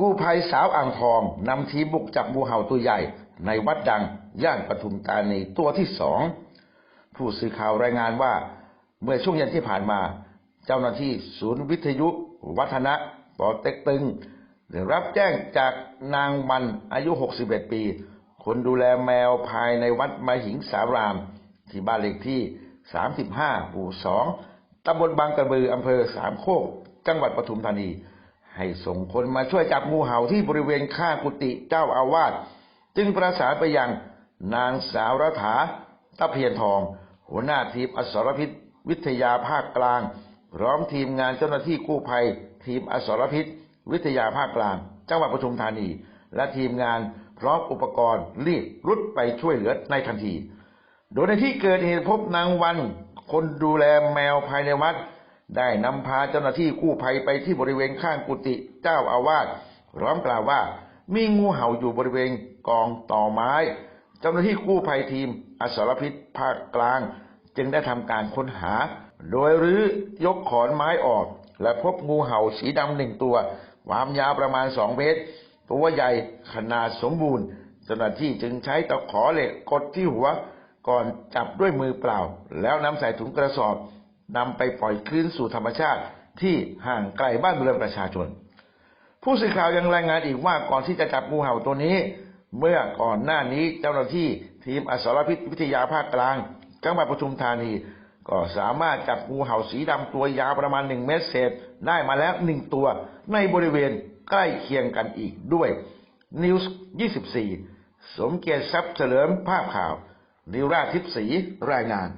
กู้ภัยสาวอ่างทองนำทีมบุกจับงูเห่าตัวใหญ่ ในวัดดังย่านปทุมธานีตัวที่สองผู้สื่อข่าวรายงานว่า เมื่อช่วงเย็นที่ผ่านมา เจ้าหน้าที่ศูนย์วิทยุ วัฒนะปอเต็กตึงได้รับแจ้งจากนางมันอายุ 61 ปี คนดูแลแมวภายในวัดมาหิงสาราม ที่บ้านเลขที่ 35หมู่2ตำบลบางกระบืออำเภอสามโคก จังหวัดปทุมธานี ให้ส่งคนมาช่วยจับงูเห่าที่บริเวณข้างกุฏิเจ้าอาวาสจึงประสานไปยังนางสาวรัฐาตะเพียนทอง หัวหน้าทีมอสรพิษ วิทยาภาคกลาง พร้อมทีมงานเจ้าหน้าที่กู้ภัย ทีมอสรพิษ วิทยาภาคกลาง จังหวัดปทุมธานี และทีมงานพร้อมอุปกรณ์รีบรุดไปช่วยเหลือในทันที โดยในที่เกิดเหตุพบนางวัน คนดูแลแมวภายในวัด ได้นำพาเจ้าหน้าที่กู้ภัยไปที่บริเวณข้างกุฏิเจ้าอาวาสร้อมกล่าวว่า มีงูเห่าอยู่บริเวณกองต่อไม้ เจ้าหน้าที่กู้ภัยทีมอสรพิษภาคกลาง จึงได้ทำการค้นหา โดยรื้อยกขอนไม้ออก และพบงูเห่าสีดำหนึ่งตัว ความยาวประมาณสองเมตร ตัวใหญ่ขนาดสมบูรณ์ เจ้าหน้าที่จึงใช้ตะขอเหล็กกดที่หัว ก่อนจับด้วยมือเปล่า แล้วนำใส่ถุงกระสอบ นำไปปล่อยคืนสู่ธรรมชาติที่ห่างไกลบ้านเรือนประชาชน ผู้สื่อข่าวยังรายงานอีกว่าก่อนที่จะจับงูเห่าตัวนี้ เมื่อก่อนหน้านี้เจ้าหน้าที่ทีมอสรพิษวิทยาภาคกลางจังหวัดปทุมธานี ก็สามารถจับงูเห่าสีดำตัวยาวประมาณหนึ่งเมตรเศษได้มาแล้วหนึ่งตัวในบริเวณใกล้เคียงกันอีกด้วยนิวส์24 สมเกียรติทรัพย์เฉลิมภาพข่าว นิวราชทิพย์ศรีรายงาน